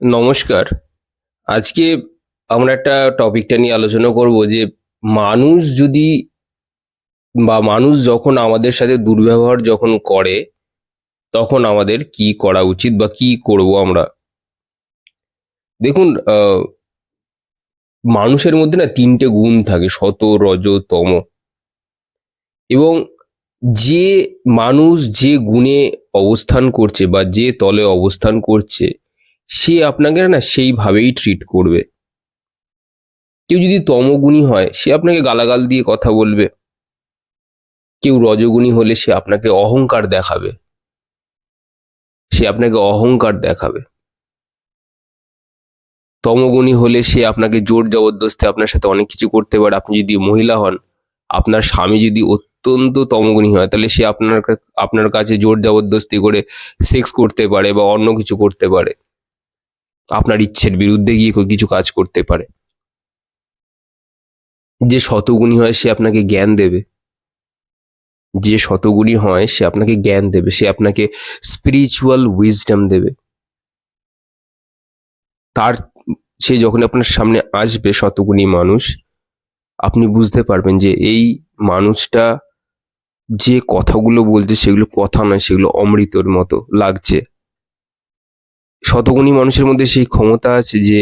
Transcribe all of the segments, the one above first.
নমস্কার। আজকে আমরা একটা টপিকটা নিয়ে আলোচনা করব যে মানুষ যদি বা মানুষ যখন আমাদের সাথে দুর্ব্যবহার যখন করে, তখন আমাদের কি করা উচিত বা কি করব আমরা? দেখুন মানুষের মধ্যে না তিনটে গুণ থাকে, শত, রজ, তম। এবং যে মানুষ যে গুণে অবস্থান করছে বা যে তলে অবস্থান করছে সে আপনাকে না সেইভাবেই ট্রিট করবে। কেউ যদি তমগুণী হয়, সে আপনাকে গালাগাল দিয়ে কথা বলবে। কেউ রজগুণী হলে সে আপনাকে অহংকার দেখাবে। সে আপনাকে অহংকার দেখাবে। তমগুণী হলে সে আপনাকে জোর জবরদস্তি আপনার সাথে অনেক কিছু করতে পারে। আপনি যদি মহিলা হন, আপনার স্বামী যদি অত্যন্ত তমগুণী হয়, তাহলে সে আপনার আপনার কাছে জোর জবরদস্তি করে সেক্স করতে পারে বা অন্য কিছু করতে পারে। আপনার ইচ্ছের বিরুদ্ধে গিয়ে কেউ কিছু কাজ করতে পারে। যে শতগুণী হয় সে আপনাকে জ্ঞান দেবে। যে শতগুণী হয় সে আপনাকে জ্ঞান দেবে। সে আপনাকে স্পিরিচুয়াল উইজডম দেবে। তার সে যখন আপনার সামনে আসবে, শতগুণী মানুষ, আপনি বুঝতে পারবেন যে এই মানুষটা যে কথাগুলো বলছে সেগুলো কথা নয়, সেগুলো অমৃতর মতো লাগছে। শতগুণী মানুষের মধ্যে সেই ক্ষমতা আছে যে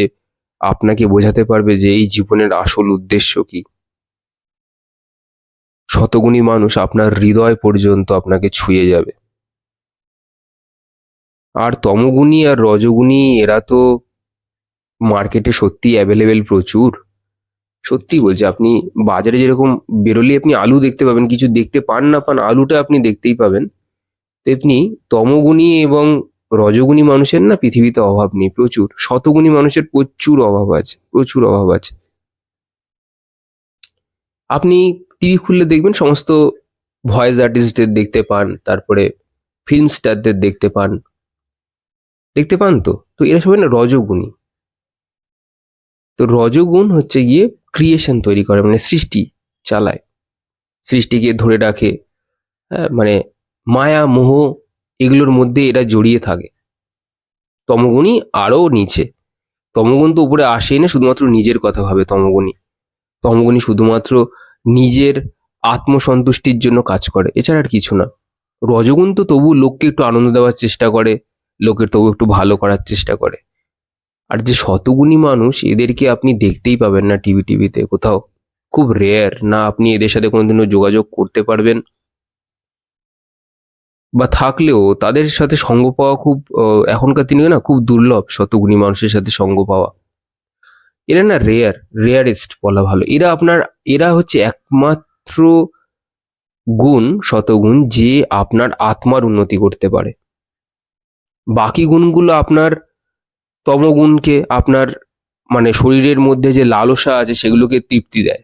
আপনাকে বোঝাতে পারবে যে এই জীবনের আসল উদ্দেশ্য কি। শতগুণী মানুষ আপনার হৃদয় পর্যন্ত আপনাকে ছুঁয়ে যাবে। আর তমগুণী আর রজগুণী, এরা তো মার্কেটে সত্যি অ্যাভেলেবেল প্রচুর। সত্যি বলছি, আপনি বাজারে যেরকম বেরোলে আপনি আলু দেখতে পাবেন, কিছু দেখতে পান না পান, আলুটা আপনি দেখতেই পাবেন। তেমনি তমগুণী এবং রজগুণী মানুষের না পৃথিবীতে অভাব নেই, প্রচুর। শতগুণী মানুষের প্রচুর অভাব আছে, প্রচুর অভাব আছে। আপনি টিভি খুললে দেখবেন সমস্ত ভয়েস আর্টিস্টদের দেখতে পান, তারপরে ফিল্ম স্টারদের দেখতে পান। দেখতে পান তো? তো এরা সবাই না রজগুণী। তো রজগুণ হচ্ছে গিয়ে ক্রিয়েশন তৈরি করে মানে সৃষ্টি চালায়। সৃষ্টিকে ধরে রাখে মানে মায়া, মোহ এগুলোর মধ্যে এরা জড়িয়ে থাকে। তমগুণী আরও নিচে। তমগুণ তো উপরে আসেই না, শুধুমাত্র নিজের কথা ভাবে তমগুণী তমগুণী শুধুমাত্র নিজের আত্মসন্তুষ্টির জন্য কাজ করে, এছাড়া আর কিছু না। রজগুণ তো তবু লোককে একটু আনন্দ দেওয়ার চেষ্টা করে, লোকের তবু একটু ভালো করার চেষ্টা করে। আর যে শতগুণী মানুষ, এদেরকে আপনি দেখতেই পাবেন না টিভি টিভিতে কোথাও। খুব রেয়ার না আপনি এদের সাথে কোনোদিনও যোগাযোগ করতে পারবেন। বা থাকলেও তাদের সাথে সঙ্গ পাওয়া খুব এখনকার দিনে না খুব দুর্লভ শতগুণী মানুষের সাথে সঙ্গ পাওয়া। এরা না রেয়ার রেয়ারেস্ট বলা ভালো। এরা আপনার, এরা হচ্ছে একমাত্র গুণ, শতগুণ যে আপনার আত্মার উন্নতি করতে পারে। বাকি গুণগুলো আপনার তমগুণকে, আপনার মানে শরীরের মধ্যে যে লালসা আছে সেগুলোকে তৃপ্তি দেয়।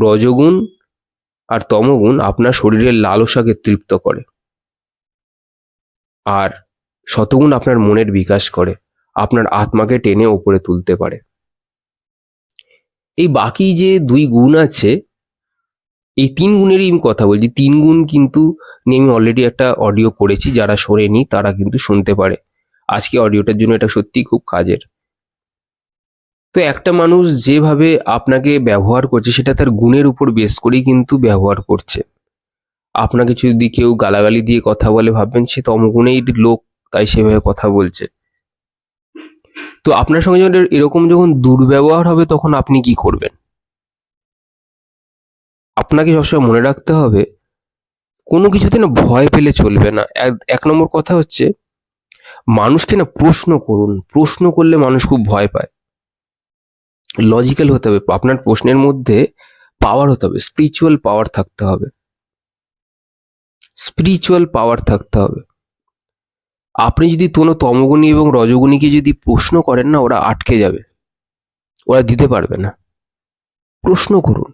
রজগুণ আর তমগুণ আপনার শরীরের লালসাকে তৃপ্ত করে। আর শতগুণ আপনার মনের বিকাশ করে, আপনার আত্মাকে টেনে ওপরে তুলতে পারে। এই বাকি যে দুই গুণ আছে, এই তিন গুণেরই আমি কথা বলছি। তিন গুণ কিন্তু নিয়ে আমি অলরেডি একটা অডিও করেছি, যারা শোনেনি তারা কিন্তু শুনতে পারে। আজকে অডিওটার জন্য এটা সত্যিই খুব কাজের। তো একটা মানুষ যেভাবে আপনাকে ব্যবহার করছে, সেটা তার গুণের উপর বেস করেই কিন্তু ব্যবহার করছে। আপনাকে যদি কেউ গালাগালি দিয়ে কথা বলে ভাববেন, সে তমগুণেই লোক, তাই সেভাবে কথা বলছে। তো আপনার সঙ্গে যখন এরকম যখন দুর্ব্যবহার হবে, তখন আপনি কি করবেন? আপনাকে সবসময় মনে রাখতে হবে, কোনো কিছুতে না ভয় পেলে চলবে না। এক- নম্বর কথা হচ্ছে, মানুষকে না প্রশ্ন করুন। প্রশ্ন করলে মানুষ খুব ভয় পায়। লজিক্যাল হতে হবে। আপনার প্রশ্নের মধ্যে পাওয়ার হতে হবে স্পিরিচুয়াল পাওয়ার থাকতে হবে। স্পিরিচুয়াল পাওয়ার থাকতে হবে। আপনি যদি কোনো তমগুণী এবং রজগুণীকে যদি প্রশ্ন করেন না, ওরা আটকে যাবে। ওরা দিতে পারবে না। প্রশ্ন করুন।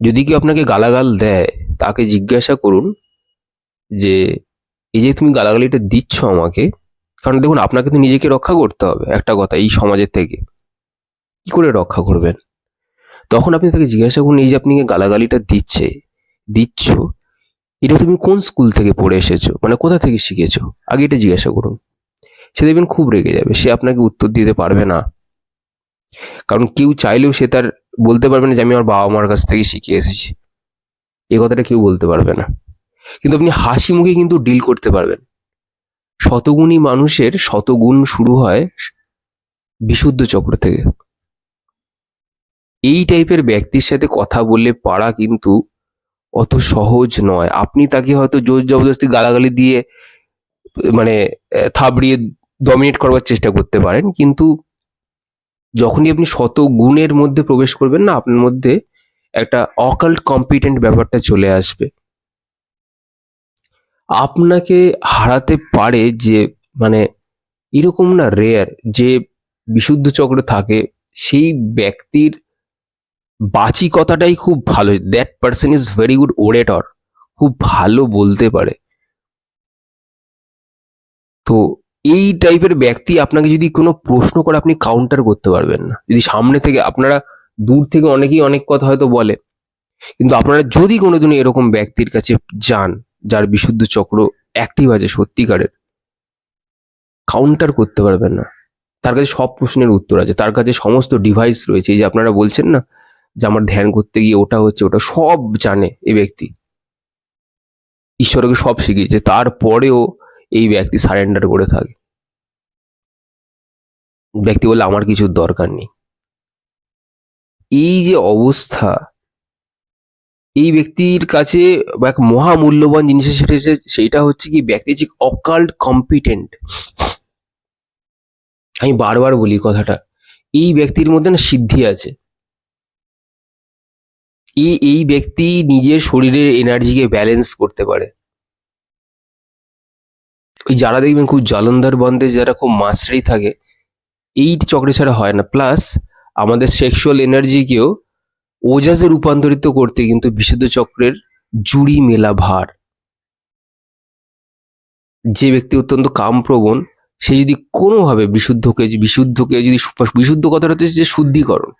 যদি কেউ আপনাকে গালাগাল দেয়, তাকে জিজ্ঞাসা করুন যে, এই যে তুমি গালাগালিটা দিচ্ছ আমাকে, কারণ দেখুন, আপনাকে তো নিজেকে রক্ষা করতে হবে, একটা কথা, এই সমাজের থেকে। কি করে রক্ষা করবেন? তখন আপনি তাকে জিজ্ঞাসা করুন, এই যে আপনি গালাগালিটা দিচ্ছে, দিচ্ছ এটা তুমি কোন স্কুল থেকে পড়ে এসেছ? মানে কোথা থেকে শিখেছো? আগে এটা জিজ্ঞাসা করুন। সে দেখবেন খুব রেগে যাবে। সে আপনাকে উত্তর দিতে পারবে না। কারণ কেউ চাইলেও সে তার বলতে পারবে না যে, আমি আমার বাবা মার কাছ থেকে শিখে এসেছি। এ কথাটা কেউ বলতে পারবে না। কিন্তু আপনি হাসি মুখে কিন্তু ডিল করতে পারবেন। শতগুণী মানুষের শতগুণ শুরু হয় বিশুদ্ধ চক্র থেকে। এই টাইপের ব্যক্তির সাথে কথা বললে পারা কিন্তু অত সহজ নয়। আপনি তাকে হয়তো জোর জবরদস্তি গালাগালি দিয়ে মানে থাবড়িয়ে ডমিনেট করবার চেষ্টা করতে পারেন, কিন্তু যখনই আপনি শত গুণের মধ্যে প্রবেশ করবেন না, আপনার মধ্যে একটা অকাল্ট কম্পিটেন্ট ব্যাপারটা চলে আসবে। আপনাকে হারাতে পারে যে মানে এরকম না রেয়ার যে বিশুদ্ধ চক্রে থাকে, সেই ব্যক্তির বাচিকতাটাই খুব ভালো। That person is very good orator খুব ভালো বলতে পারে। তো এই টাইপের ব্যক্তি আপনাকে যদি কোনো প্রশ্ন করে আপনি কাউন্টার করতে পারবেন না। যদি সামনে থেকে আপনারা দূর থেকে অনেকেই অনেক কথা হয়তো বলে, কিন্তু আপনারা যদি কোনোদিন এরকম ব্যক্তির কাছে যান, যার বিশুদ্ধ চক্র অ্যাক্টিভ আছে সত্যিকারের কাউন্টার করতে পারবেন না। তার কাছে সব প্রশ্নের উত্তর আছে। তার কাছে সমস্ত ডিভাইস রয়েছে। এই যে আপনারা বলছেন না যে আমার ধ্যান করতে গিয়ে ওটা হচ্ছে, ওটা সব জানে এই ব্যক্তি। ঈশ্বরকে সব শিখিয়েছে। তারপরেও এই ব্যক্তি সারেন্ডার করে থাকে। ব্যক্তি বলে আমার কিছুর দরকার নেই। এই যে অবস্থা, এই ব্যক্তির কাছে এক মহামূল্যবান জিনিস সেটা সেইটা হচ্ছে কি, ব্যক্তি যে অকাল্ট কম্পিটেন্ট আমি বারবার বলি কথাটা, এই ব্যক্তির মধ্যে না সিদ্ধি আছে। এই এই ব্যক্তি নিজের শরীরের এনার্জিকে ব্যালেন্স করতে পারে? ওই যারা দেখবেন খুব জলন্ধর বন্ধে, যারা খুব মাস্টারি থাকে, এই চক্রে ছাড়া হয় না। প্লাস আমাদের সেক্সুয়াল এনার্জিকেও ওজাজে রূপান্তরিত করতে কিন্তু বিশুদ্ধ চক্রের জুড়ি মেলা ভার। যে ব্যক্তি অত্যন্ত কামপ্রবণ, সে যদি কোনোভাবে বিশুদ্ধকে বিশুদ্ধকে যদি বিশুদ্ধ কথাটা হচ্ছে যে শুদ্ধিকরণ।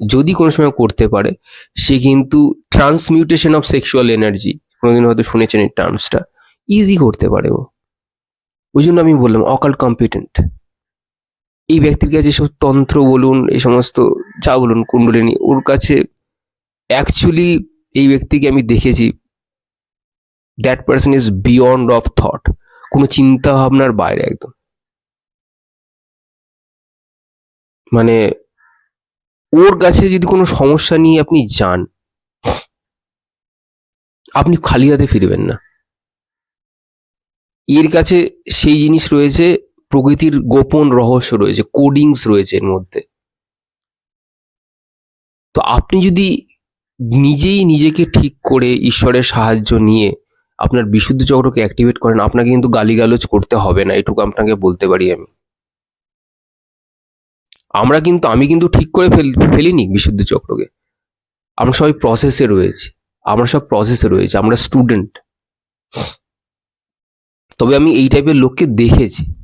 যদি কোনো সময় করতে পারে, সে কিন্তু ট্রান্সমিউটেশন অফ সেক্সুয়াল এনার্জি কোনোদিন হয়তো শুনেছেন এই টার্মসটা ইজি করতে পারে ও। ওই জন্য আমি বললাম অকাল কম্পিটেন্ট এই ব্যক্তির কাছে সব তন্ত্র বলুন এই সমস্ত যা বলুন, কুণ্ডলিনী, ওর কাছে অ্যাকচুয়ালি এই ব্যক্তিকে আমি দেখেছি that person is beyond of thought কোনো চিন্তা ভাবনার বাইরে একদম। মানে ওর কাছে যদি কোনো সমস্যা নিয়ে আপনি যান, আপনি খালি হাতে ফিরবেন না। এর কাছে সেই জিনিস রয়েছে, প্রকৃতির গোপন রহস্য রয়েছে কোডিংস রয়েছে এর মধ্যে। তো আপনি যদি নিজেই নিজেকে ঠিক করে ঈশ্বরের সাহায্য নিয়ে আপনার বিশুদ্ধ চক্রকে অ্যাক্টিভেট করেন, আপনাকে কিন্তু গালিগালোচ করতে হবে না, এটুকু আপনাকে বলতে পারি আমি। আমরা কিন্তু, আমি কিন্তু ঠিক করে ফেল, ফেলিনি বিশুদ্ধ চক্রকে। আমরা সবাই প্রসেসে রয়েছি। আমরা সব প্রসেসে রয়েছি। আমরা স্টুডেন্ট তবে আমি এই টাইপের লোককে দেখেছি।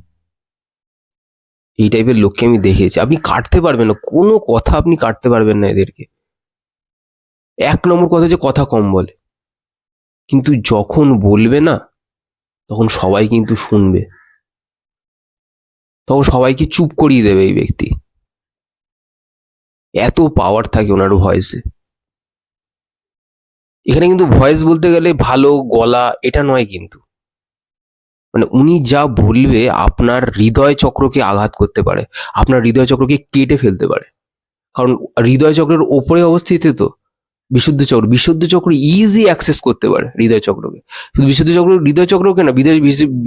এই টাইপের লোককে আমি দেখেছি। আপনি কাটতে পারবেন না। কোনো কথা আপনি কাটতে পারবেন না এদেরকে। এক নম্বর কথা যে কথা কম বলে। কিন্তু যখন বলবে না, তখন সবাই কিন্তু শুনবে। তখন সবাইকে চুপ করিয়ে দেবে এই ব্যক্তি। এত পাওয়ার থাকে ওনার ভয়েসে এখানে কিন্তু ভয়েস বলতে গেলে ভালো, গলা, এটা নয় কিন্তু। মানে উনি যা বলবে আপনার হৃদয় চক্রকে আঘাত করতে পারে, আপনার হৃদয় চক্রকে কেটে ফেলতে পারে। কারণ হৃদয় চক্রের ওপরে অবস্থিত তো, বিশুদ্ধ চক্র বিশুদ্ধ চক্র ইজি অ্যাক্সেস করতে পারে হৃদয় চক্রকে। বিশুদ্ধ চক্র, হৃদয় চক্রকে না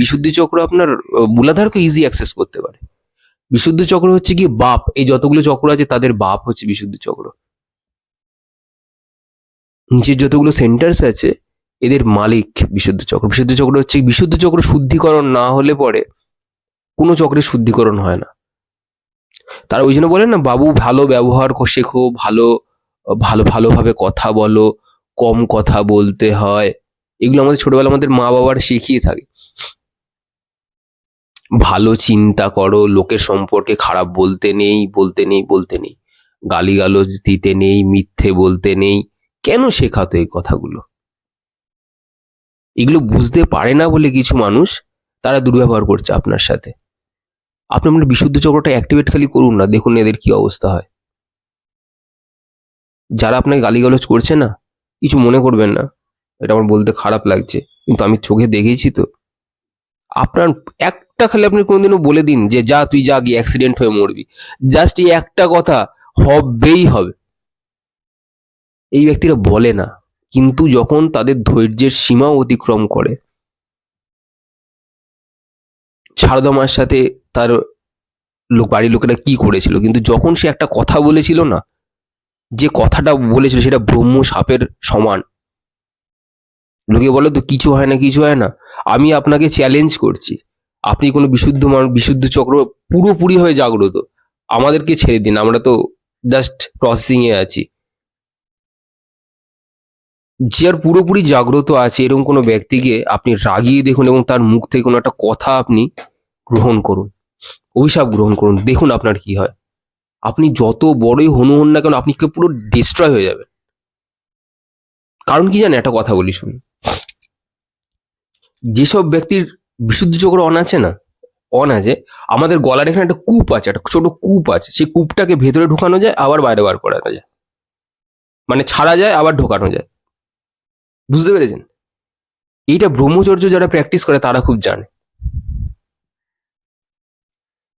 বিশুদ্ধি চক্র আপনার মূলাধারকে ইজি অ্যাক্সেস করতে পারে। বিশুদ্ধ চক্র হচ্ছে কি বাপ। এই যতগুলো চক্র আছে, তাদের বাপ হচ্ছে বিশুদ্ধ চক্র। নিচের যতগুলো সেন্টার্স আছে, এদের মালিক বিশুদ্ধ চক্র। বিশুদ্ধ চক্র হচ্ছে বিশুদ্ধ চক্র শুদ্ধিকরণ না হলে পরে কোনো চক্রের শুদ্ধিকরণ হয় না। তারা ওই জন্য বলেন না, বাবু, ভালো ব্যবহার শেখো, ভালো ভালো, ভালোভাবে কথা বলো, কম কথা বলতে হয়। এগুলো আমাদের ছোটবেলা আমাদের মা বাবার শিখিয়ে থাকে। ভালো চিন্তা করো, লোকের সম্পর্কে খারাপ বলতে নেই বলতে নেই বলতে নেই। গালিগালাজ দিতে নেই, মিথ্যে বলতে নেই। কেন শেখাতো এই কথাগুলো? এগুলো বুঝতে পারে না বলে কিছু মানুষ, তারা দুর্ব্যবহার করছে আপনার সাথে। আপনি আপনার বিশুদ্ধ চক্রটা অ্যাক্টিভেট খালি করুন না, দেখুন এদের কি অবস্থা হয়। যারা আপনাকে গালিগালাজ করছে না, কিছু মনে করবেন না। এটা আমার বলতে খারাপ লাগছে, কিন্তু আমি চোখে দেখেছি তো। আপনার একটা খালি আপনি কোনোদিনও বলে দিন যে যা তুই যা গিয়ে অ্যাক্সিডেন্ট হয়ে মরবি। জাস্ট এই একটা কথা হবেই হবে। এই ব্যক্তিরা বলে না, কিন্তু যখন তাদের ধৈর্যের সীমা অতিক্রম করে সারদা মার সাথে তার লোক, বাড়ির লোকেরা কি করেছিল? কিন্তু যখন সে একটা কথা বলেছিল না, যে কথাটা বলেছিল সেটা ব্রহ্ম সাপের সমান। লোকে বলে তো কিছু হয় না, কিছু হয় না। আমি আপনাকে চ্যালেঞ্জ করছি। আপনি কোনো বিশুদ্ধ মানুষ বিশুদ্ধ চক্র পুরোপুরি হয়ে জাগ্রত, আমাদেরকে ছেড়ে দিন, আমরা তো জাস্ট প্রসেসিং এ আছি। যে আর পুরোপুরি জাগ্রত আছে এরকম কোনো ব্যক্তিকে আপনি রাগিয়ে দেখুন এবং তার মুখ থেকে কোনো একটা কথা আপনি গ্রহণ করুন, অভিশাপ গ্রহণ করুন, দেখুন আপনার কি হয়। আপনি যত বড়ই হনু হন না কেন, আপনি পুরো ডিস্ট্রয় হয়ে যাবেন। কারণ কি জানেন? একটা কথা বলি শুনুন। যেসব ব্যক্তির বিশুদ্ধ চক্র অন আছে না? অন আছে। আমাদের গলার এখানে একটা কূপ আছে, একটা ছোট কূপ আছে। সেই কূপটাকে ভেতরে ঢুকানো যায়, আবার বাইরে বার করানো যায়। মানে ছাড়া যায়, আবার ঢোকানো যায়। বুঝতে পেরেছেন? এইটা ব্রহ্মচর্য যারা প্র্যাকটিস করে, তারা খুব জানে।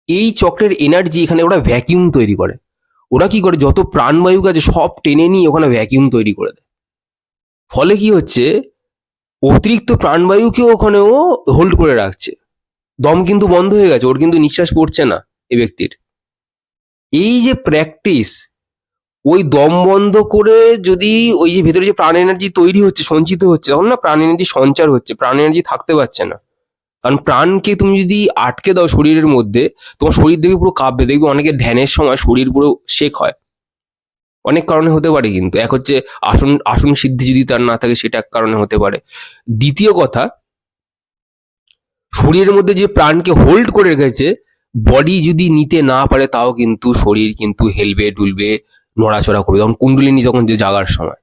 এই চক্রের এনার্জি এখানে ওরা ভ্যাকিউম তৈরি করে। ওরা কি করে? যত প্রাণবায়ু আছে, সব টেনে নিয়ে ওখানে ভ্যাকিউম তৈরি করে দেয়। ফলে কি হচ্ছে? অতিরিক্ত প্রাণবায়ুকেও ওখানে ও হোল্ড করে রাখছে। দম কিন্তু বন্ধ হয়ে গেছে, ওর কিন্তু নিঃশ্বাস পড়ছে না এই ব্যক্তির। এই যে প্র্যাকটিস ওই দম বন্ধ করে যদি ওই যে ভেতরে যে প্রাণ এনার্জি তৈরি হচ্ছে, সঞ্চিত হচ্ছে, তখন না প্রাণ এনার্জি সঞ্চার হচ্ছে, প্রাণ এনার্জি থাকতে পারছে না। কারণ প্রাণকে তুমি যদি আটকে দাও শরীরের মধ্যে, তোমার শরীর দেখবে পুরো কাঁপবে। দেখবে অনেকে ধ্যানের সময় শরীর পুরো শেক হয়। অনেক কারণে হতে পারে কিন্তু। এক হচ্ছে আসন আসন সিদ্ধি যদি তার না থাকে সেটা এক কারণে হতে পারে। দ্বিতীয় কথা, শরীরের মধ্যে যে প্রাণকে হোল্ড করে রেখেছে বডি যদি নিতে না পারে তাও কিন্তু শরীর কিন্তু হেলবে, ডুলবে, নড়াচড়া করবে। তখন কুণ্ডলিনী যখন যে জাগার সময়।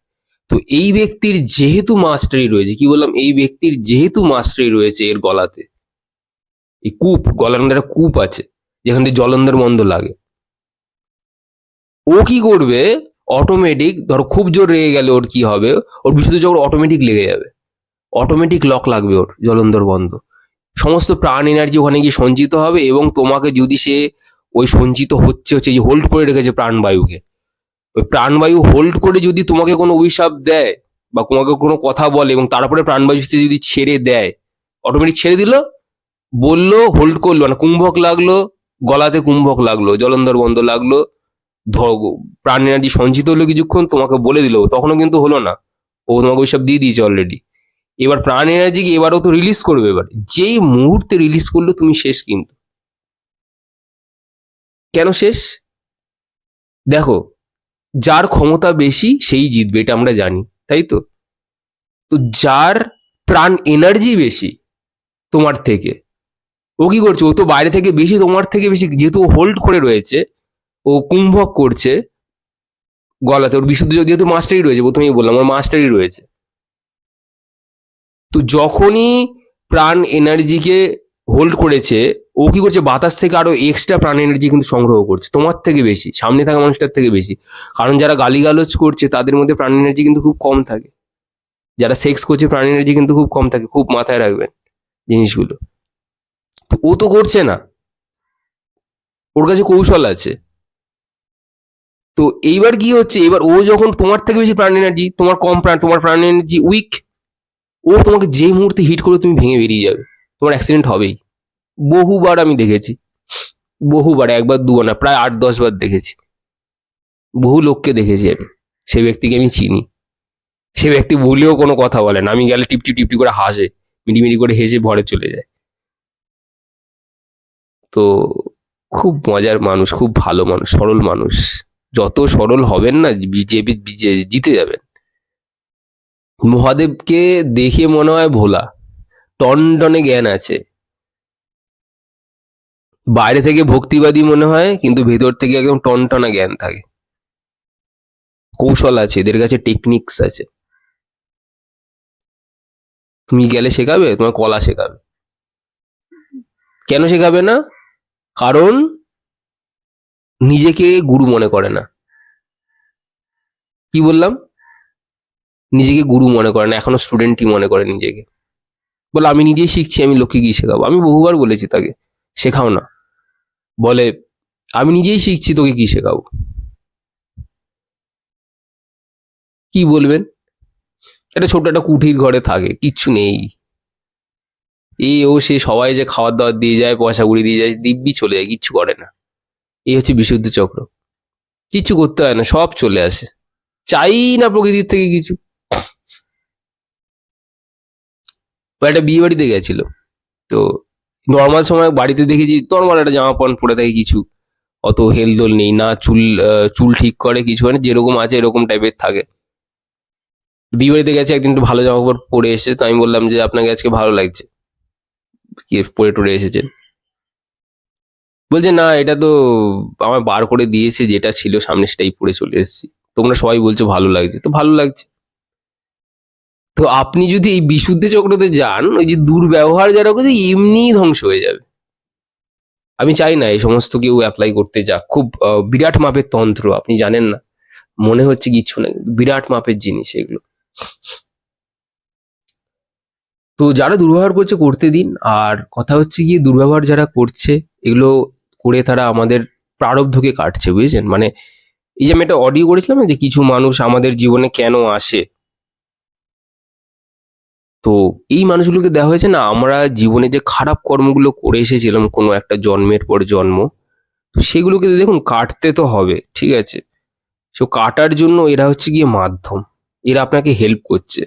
তো এই ব্যক্তির যেহেতু মাস্টারি রয়েছে, কি বললাম? এই ব্যক্তির যেহেতু মাস্টারি রয়েছে এর গলাতে, এই কূপ, গলার মধ্যে একটা কূপ আছে, যেখান থেকে জলন্ধর মন্দ লাগে। ও কি করবে? অটোমেটিক ধর খুব জোর রেগে গেলে ওর কি হবে? ওর বিশুদ্ধ চক্র অটোমেটিক লেগে যাবে অটোমেটিক লক লাগবে ওর, জলন্ধর বন্ধ। সমস্ত প্রাণ এনার্জি ওখানে গিয়ে সঞ্চিত হবে এবং তোমাকে যদি সে ওই সঞ্চিত হচ্ছে হচ্ছে যে হোল্ড করে রেখেছে প্রাণবায়ুকে ওই প্রাণবায়ু হোল্ড করে যদি তোমাকে কোনো অভিশাপ দেয় বা তোমাকে কোনো কথা বলে এবং তারপরে প্রাণবায়ু সে যদি ছেড়ে দেয় অটোমেটিক ছেড়ে দিল, বলল হোল্ড করল মানে কুম্ভক লাগল, গলাতে কুম্ভক লাগল, জলন্ধর বন্ধ লাগল প্রাণ এনার্জি সঞ্চিত হলো কিছুক্ষণ, তোমাকে বলে দিল, তখনও কিন্তু হলো না। ও তোমাকে ওইসব দিয়ে দিয়েছে অলরেডি এবার প্রাণ এনার্জি এবারও তো রিলিজ করবে এবার। যেই মুহূর্তে রিলিজ করল তুমি শেষ কিন্তু। কেন শেষ? দেখো, যার ক্ষমতা বেশি সেই জিতবে, এটা আমরা জানি, তাই তো? তো যার প্রাণ এনার্জি বেশি, তোমার থেকে, ও কি করছে? ও তো বাইরে থেকে বেশি, তোমার থেকে বেশি, যেহেতু হোল্ড করে রয়েছে ও কুম্ভক করছে গলাতে। ওর বিশুদ্ধ যোগ যেহেতু মাস্টারই রয়েছে, প্রথমেই বললাম, ওর মাস্টারই রয়েছে। তো যখনই প্রাণ এনার্জিকে হোল্ড করেছে, ও কি করছে? বাতাস থেকে আরও এক্সট্রা প্রাণ এনার্জি কিন্তু সংগ্রহ করছে, তোমার থেকে বেশি, সামনে থাকা মানুষটার থেকে বেশি। কারণ যারা গালিগালোচ করছে, তাদের মধ্যে প্রাণ এনার্জি কিন্তু খুব কম থাকে। যারা সেক্স করছে, প্রাণ এনার্জি কিন্তু খুব কম থাকে, খুব মাথায় রাখবেন জিনিসগুলো। তো ও তো করছে না। ওর কাছে কৌশল আছে। তো এইবার কি হচ্ছে? এবার ও যখন তোমার থেকে বেশি প্রাণ এনার্জি তোমার কম প্রাণ, তোমার প্রাণ এনার্জি উইক ও তোমাকে যে মুহূর্তে হিট করে তুমি ভেঙে বেরিয়ে যাবে। তোমার অ্যাক্সিডেন্ট হবেই। বহুবার আমি দেখেছি। বহুবার, একবার, দুবার না, প্রায় আট, দশ বার দেখেছি। বহু লোককে দেখেছি আমি। সে ব্যক্তিকে আমি চিনি। সে ব্যক্তি বলেও কোনো কথা বলে না। আমি গেলে টিপটি টিপটি করে হাসে। মিটিমিটি করে হেসে ভরে চলে যায়। তো খুব মজার মানুষ, খুব ভালো মানুষ, সরল মানুষ। যত সরল হবেন না, বিজেপি জিতে যাবেন। মহাদেবকে দেখে মনে হয় ভোলা। টনটনে জ্ঞান আছে। বাইরে থেকে ভক্তিবাদী মনে হয়, কিন্তু ভেতর থেকে একদম টনটনা জ্ঞান থাকে। কৌশল আছে, এদের কাছে টেকনিক্স আছে। তুমি গেলে শেখাবে, তোমার কলা শেখাবে। কেন শেখাবে না? কারণ নিজেকে গুরু মনে করে না। কি বললাম? নিজেকে গুরু মনে করে না, এখনও স্টুডেন্টই মনে করে নিজেকে। বলে, আমি নিজেই শিখছি, আমি লোককে কি শেখাবো। আমি বহুবার বলেছি তাকে, শেখাও না। বলে, আমি নিজেই শিখছি, তোকে কি শেখাবো। কি বলবেন? একটা ছোট একটা কুঠির ঘরে থাকে, কিচ্ছু নেই। এই ও সে সবাই যে খাবার দাবার দিয়ে যায় পয়সা কুড়ি দিয়ে যায়, দিব্যি চলে যায়, কিচ্ছু করে না। এই হচ্ছে বিশুদ্ধ চক্র। কিছু করতে হয় না, সব চলে আসে। চাই না প্রকৃতির থেকে কিছু। একটা বিয়ে বাড়িতে গেছিল। তো নর্মাল সময় বাড়িতে দেখেছি নর্মাল একটা জামা প্যান্ট পরে থাকে কিছু। অত হেলদোল নেই, না চুল চুল ঠিক করে, কিছু মানে যেরকম আছে এরকম টাইপের থাকে। বিয়ে বাড়িতে গেছে, একদিন একটু ভালো জামা কাপড় পরে এসে তো আমি বললাম যে আপনাকে আজকে ভালো লাগছে। পরে টরে এসেছেন। বলছে, না, এটা তো আমার বার করে দিয়েছে, যেটা ছিল সামনে সেটাই পরে চলে এসেছি। তোমরা সবাই বলছো ভালো লাগছে। তো ভালো লাগছে। তো আপনি যদি এই বিশুদ্ধ চক্রতে যান, ওই যে দুর্ব্যবহার যারা করছে, এমনিই ধ্বংস হয়ে যাবে। আমি চাই না এই সমস্ত কেউ অ্যাপ্লাই করতে যাক। খুব বিরাট মাপের তন্ত্র, আপনি জানেন না। মনে হচ্ছে কিচ্ছু না, বিরাট মাপের জিনিস এগুলো। তো যারা দুর্ব্যবহার করছে, করতে দিন। আর কথা হচ্ছে গিয়ে, দুর্ব্যবহার যারা করছে, এগুলো করে তারা আমাদের প্রারব্ধকে কাটছে, বুঝেছেন? মানে এই যে আমি একটা অডিও করেছিলাম যে কিছু মানুষ আমাদের জীবনে কেন আসে? তো এই মানুষগুলোকে দেওয়া হয়েছে না, আমরা জীবনে যে খারাপ কর্মগুলো করে এসেছিলাম কোনো একটা জন্মের পর জন্ম, তো সেগুলোকে দেখুন কাটতে তো হবে, ঠিক আছে? তো কাটার জন্য এরা হচ্ছে গিয়ে মাধ্যম, এরা আপনাকে হেল্প করছে।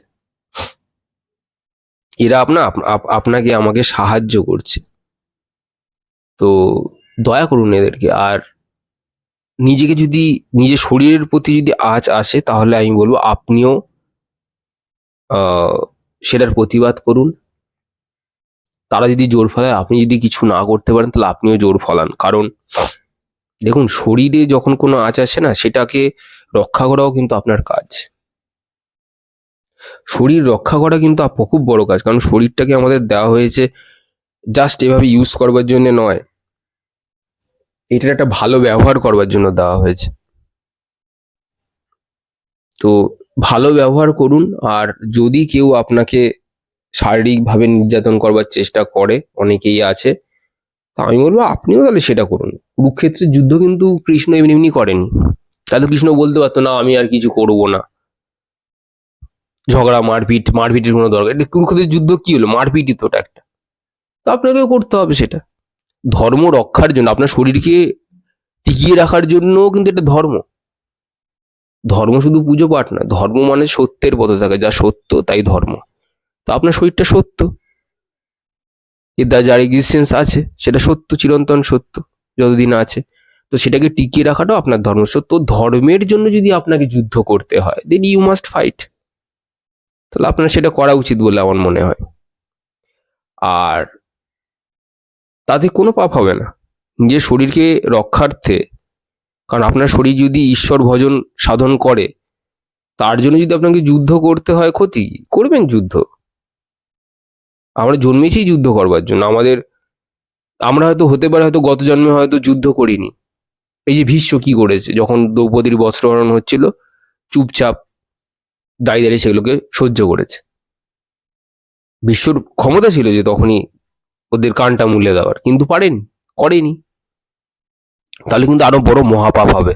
এরা আপনা, আপ- আপ- আপনাকে আমাকে সাহায্য করছে। তো দয়া করুন এদেরকে। আর নিজেকে যদি, নিজের শরীরের প্রতি যদি আঁচ আসে, তাহলে আমি বলব আপনিও সেটার প্রতিবাদ করুন। তারা যদি জোর ফলায়, আপনি যদি কিছু না করতে পারেন, তাহলে আপনিও জোর ফলান। কারণ, দেখুন, শরীরে যখন কোনো আঁচ আসে না, সেটাকে রক্ষা করাও কিন্তু আপনার কাজ। শরীর রক্ষা করা কিন্তু খুব বড় কাজ। কারণ শরীরটাকে আমাদের দেওয়া হয়েছে, জাস্ট এভাবে ইউজ করবার জন্য নয়। এটার একটা ভালো ব্যবহার করবার জন্য দেওয়া হয়েছে। তো ভালো ব্যবহার করুন, আর যদি কেউ আপনাকে শারীরিকভাবে নির্যাতন করবার চেষ্টা করে, অনেকেই আছে, তা আমি বলব আপনিও তাহলে সেটা করুন। কুরুক্ষেত্রের যুদ্ধ কিন্তু কৃষ্ণ এমনি এমনি করেনি। তাহলে কৃষ্ণ বলতে পারতো, না, আমি আর কিছু করব না। ঝগড়া, মারপিট, মারপিটের কোনো দরকার এটা কুরুক্ষেত্রের যুদ্ধ কি হলো? মারপিটই তো ওটা একটা। তো আপনাকেও করতে হবে সেটা। ধর্ম রক্ষার জন্য, আপনার শরীরকে টিকিয়ে রাখার জন্য কিন্তু এটা ধর্ম। ধর্ম শুধু পুজো পাঠ না ধর্ম মানে সত্যের পথে থাকে, যা সত্য তাই ধর্ম। তো আপনার শরীরটা সত্য। এর দ্বারা যার এক্সিস্টেন্স আছে, সেটা সত্য, চিরন্তন সত্য, যতদিন আছে। তো সেটাকে টিকিয়ে রাখাটাও আপনার ধর্ম। সত্য ধর্মের জন্য যদি আপনাকে যুদ্ধ করতে হয় দেন ইউ মাস্ট ফাইট তাহলে আপনার সেটা করা উচিত বলে আমার মনে হয়। আর তাতে কোনো পাপ হবে না। নিজের শরীরকে রক্ষার্থে। কারণ আপনার শরীর যদি ঈশ্বর ভজন সাধন করে, তার জন্য যদি আপনাকে যুদ্ধ করতে হয় ক্ষতি, করবেন যুদ্ধ। আমরা জন্মেছি যুদ্ধ করবার জন্য। আমাদের, আমরা হয়তো হতে পারে হয়তো গত জন্মে হয়তো যুদ্ধ করিনি। এই যে ভীষ্ম কি করেছে? যখন দ্রৌপদীর বস্ত্রহরণ হচ্ছিল, চুপচাপ দাঁড়িয়ে দাঁড়িয়ে সেগুলোকে সহ্য করেছে। বিশ্বর ক্ষমতা ছিল যে তখনই ওদের কানটা মুলে দেওয়ার। কিন্তু পারেনি, করেনি। তাহলে কিন্তু আরও বড় মহাপাপ হবে।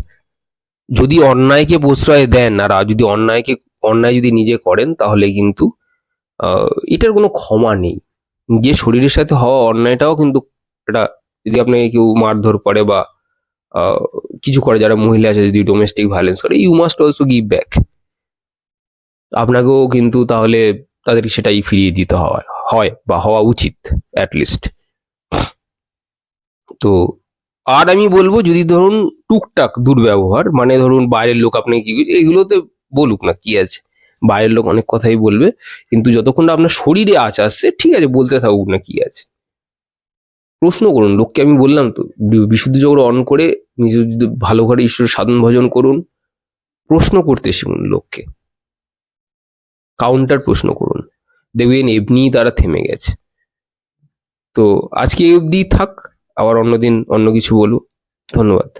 যদি অন্যায়কে প্রশ্রয় দেন, আর যদি অন্যায়কে, অন্যায় যদি নিজে করেন, তাহলে কিন্তু এটার কোনো ক্ষমা নেই। নিজের শরীরের সাথে হওয়া অন্যায়টাও কিন্তু এটা যদি আপনাকে কেউ মারধর করে বা কিছু করে, যারা মহিলা আছে, যদি ডোমেস্টিক ভায়োলেন্স করে you must also give back আপনাকেও কিন্তু তাহলে তাদেরকে সেটাই ফিরিয়ে দিতে হয়। হয় বা হওয়া উচিত অ্যাটলিস্ট তো, আর আমি বলব যদি ধরুন টুকটাক দুর্ব্যবহার মানে ধরুন বাইরের লোক আপনাকে কি, এগুলোতে বলুক না কি আছে। বাইরের লোক অনেক কথাই বলবে, কিন্তু যতক্ষণ না আপনার শরীরে আচ আসছে, ঠিক আছে, বলতে থাকুক না কি আছে। প্রশ্ন করুন, লোককে আমি বললাম তো বিশুদ্ধ চক্র অন করে নিজে যদি ভালো করে ঈশ্বর সাধন ভজন করুন, প্রশ্ন করতে শিখুন লোককে। কাউন্টার প্রশ্ন করুন। দেখবেন এমনিই তারা থেমে গেছে। তো আজকে এই অবধি থাক, আবার অন্যদিন অন্য কিছু বলব। ধন্যবাদ।